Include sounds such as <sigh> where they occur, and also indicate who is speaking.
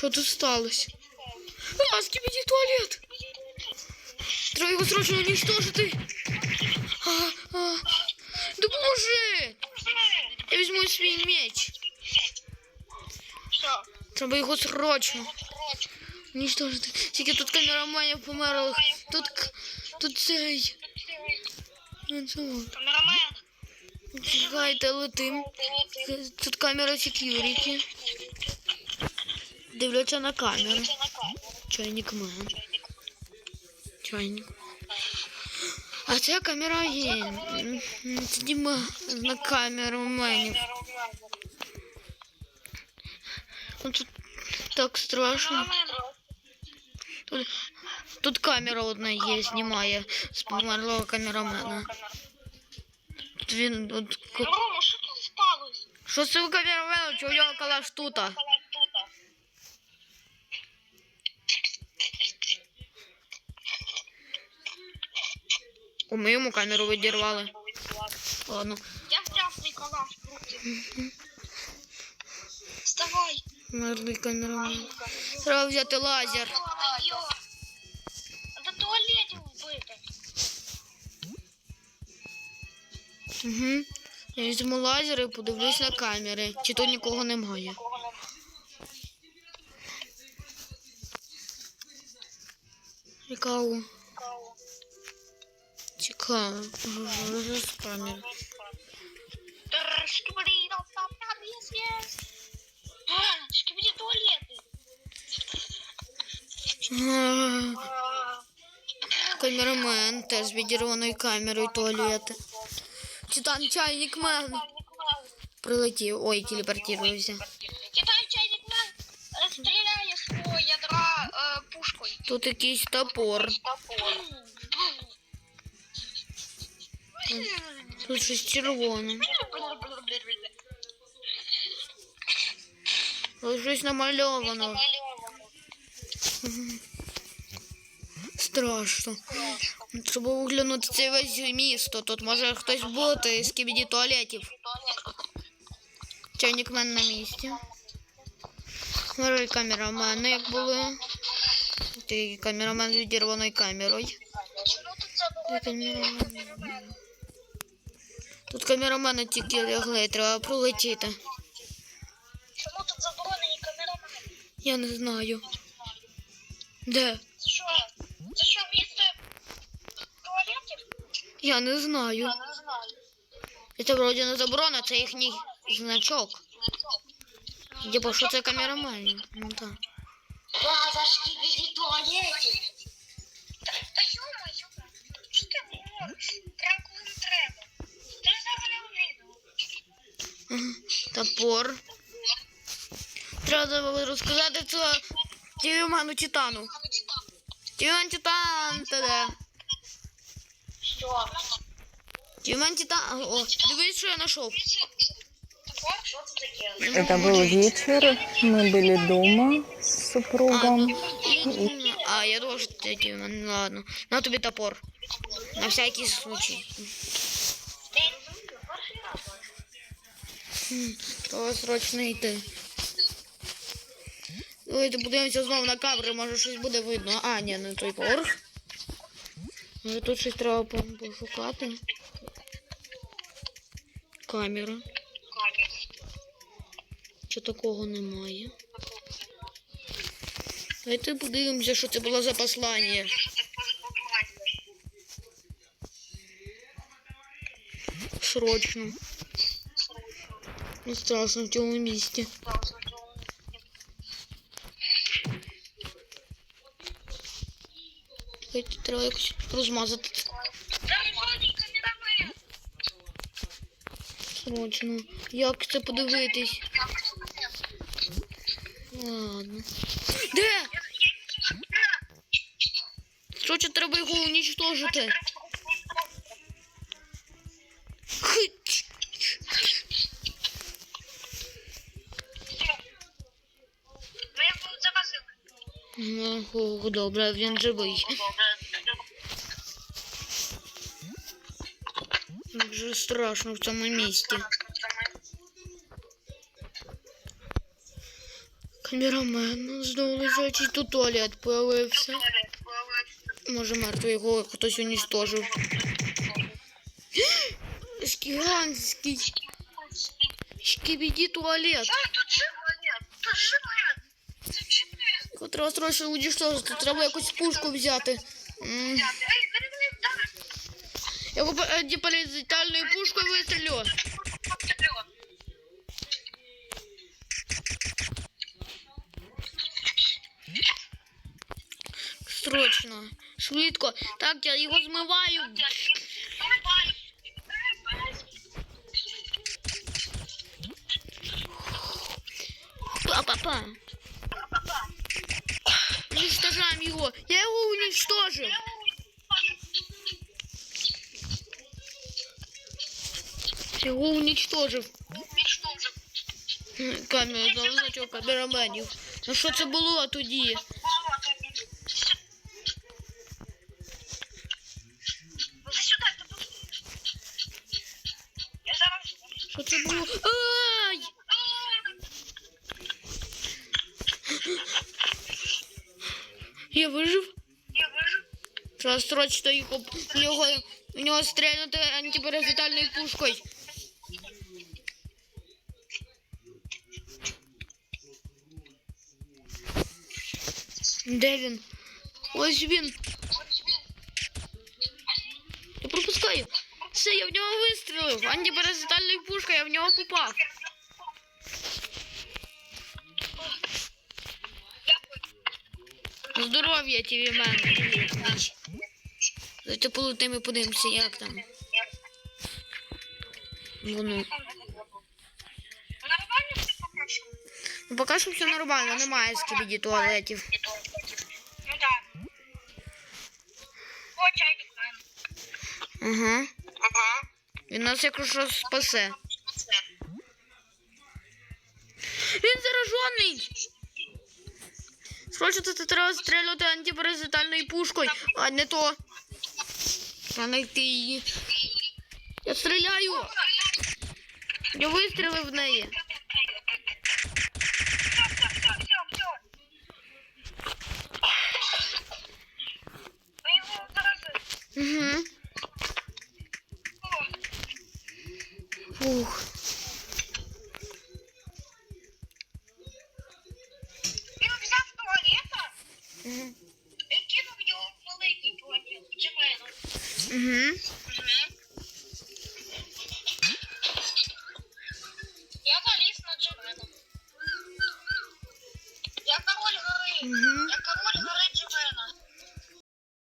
Speaker 1: Що тут сталося? А, скибіді туалет! Треба його срочно уничтожити. А, а, допоможи! Я візьму свій меч. Треба його срочно. Уничтожити. Тільки тут камераменів померлих. Тут, тут цей.
Speaker 2: Камерамен.
Speaker 1: Чекайте, летим. Тут камера security. Дивляться на камеру. Чайник мен. Чайник. А це камера є. Тоді ми на камеру менів. Ну, Тут так страшно. Тут, тут камера одна є, знімає з померлого камерамена. Тут він.
Speaker 2: Рома, що тут сталося?
Speaker 1: що? Чого нього калаш тута? О, ми йому камеру відірвали. Ладно.
Speaker 2: Я взяв калаш в руки. Вставай.
Speaker 1: Мерлий камерамен. Треба взяти лазер.
Speaker 2: До туалетів вбити.
Speaker 1: Угу. Я візьму лазер і подивлюсь на камери. Чи тут нікого немає. Цікаво. Цікаво. Ага, з камери.
Speaker 2: Шкібері, там, там, єс, єс. А, Шкібері туалети.
Speaker 1: А,
Speaker 2: А,
Speaker 1: Камерамен теж з відірваною камерою туалети. Титан чайник мен. Прилетів. Ой, телепортувався.
Speaker 2: Китай чайник мен е, стріляє свого ядра е, пушкою.
Speaker 1: Тут якийсь топор. Тут щось червоне. Тут щось намальовано. Страшно. Треба оглянути це весь місто. Тут може хтось бути з кібіді туалетів. Чайник мен на місці. Герой камерамен, як були. Ти камерамен з відірваною камерою. Камерамен? Тут камерамени тільки лягли, треба пролетіти.
Speaker 2: Чому тут заборонені камерамени?
Speaker 1: Я не знаю. Де?
Speaker 2: Це що? Це що місце туалетів?
Speaker 1: Я не знаю.
Speaker 2: Я не знаю.
Speaker 1: Це вроді не заборона, це їхній значок. Типа, що це камерамен? Ну так. Топор. Треба розказати це Тівману Титану. Тівман Титан, та де?
Speaker 2: Що?
Speaker 1: Тівман Титан. О, дивись, що я знайшов.
Speaker 2: Тепер що це таке?
Speaker 3: Это был вечер, мы были дома с
Speaker 1: А,
Speaker 3: супругом.
Speaker 1: ну, а, я думав, що це Тівман. Ну ладно. На тобі топор. На всякий случай. Треба срочно йти. Давайте подивимося знову на камери, може щось буде видно. А, ні, не той поверх. Може тут щось треба пошукати. Камера. Чи такого немає? Давайте подивимося, що це було за послання. Срочно. Не страшно в цьому місті. Давайте треба якось розмазати срочно. Як це подивитись? Ладно. Де? Срочно треба його уничтожити.
Speaker 2: Загасили.
Speaker 1: Ну, о, добре, він живий. Дуже страшно в цьому місті. Камерамен знову лежачий, тут туалет появився. Може, мертвий його хтось унічтожив. <gasps> Гігантський. Шкібіді туалет.
Speaker 2: Ой, тут живе, тут живе. Це живе.
Speaker 1: Його треба срочно унічтожити. Треба якусь пушку взяти. М,
Speaker 2: Ей, верни, так.
Speaker 1: Я купив антиполітальною пушкою вистрілю.
Speaker 2: Вперед.
Speaker 1: Срочно. Швидко. Так, я його змиваю.
Speaker 2: Давай.
Speaker 1: Па-па-па. Уничтожаем его. Я его уничтожил. Его уничтожив. Знову значок камераменів. Ну що це було тоді? вижив.
Speaker 2: Я вижу.
Speaker 1: Треба срочно його, в нього, в нього стрельнути антиперезитальною пушкою. Де він? Ось він. Я пропускаю. Все, я в нього вистрілив. Антиперезитальною пушкою, я в нього попав. Здоров'я тобі, мене. Давайте полетимо і подивимося, як там. Воно.
Speaker 2: Нормально все покажу?
Speaker 1: Ну, поки що все нормально, немає скібіді туалетів.
Speaker 2: Ну да. О, чайник.
Speaker 1: Ага.
Speaker 2: Ага.
Speaker 1: Він нас якщо спасе. Він заражений! Срочно тут треба стріляти антиперезитальною пушкою, а не то. Знайти її. Я стріляю! Я вистрілив в неї. Угу. Фух. Угу.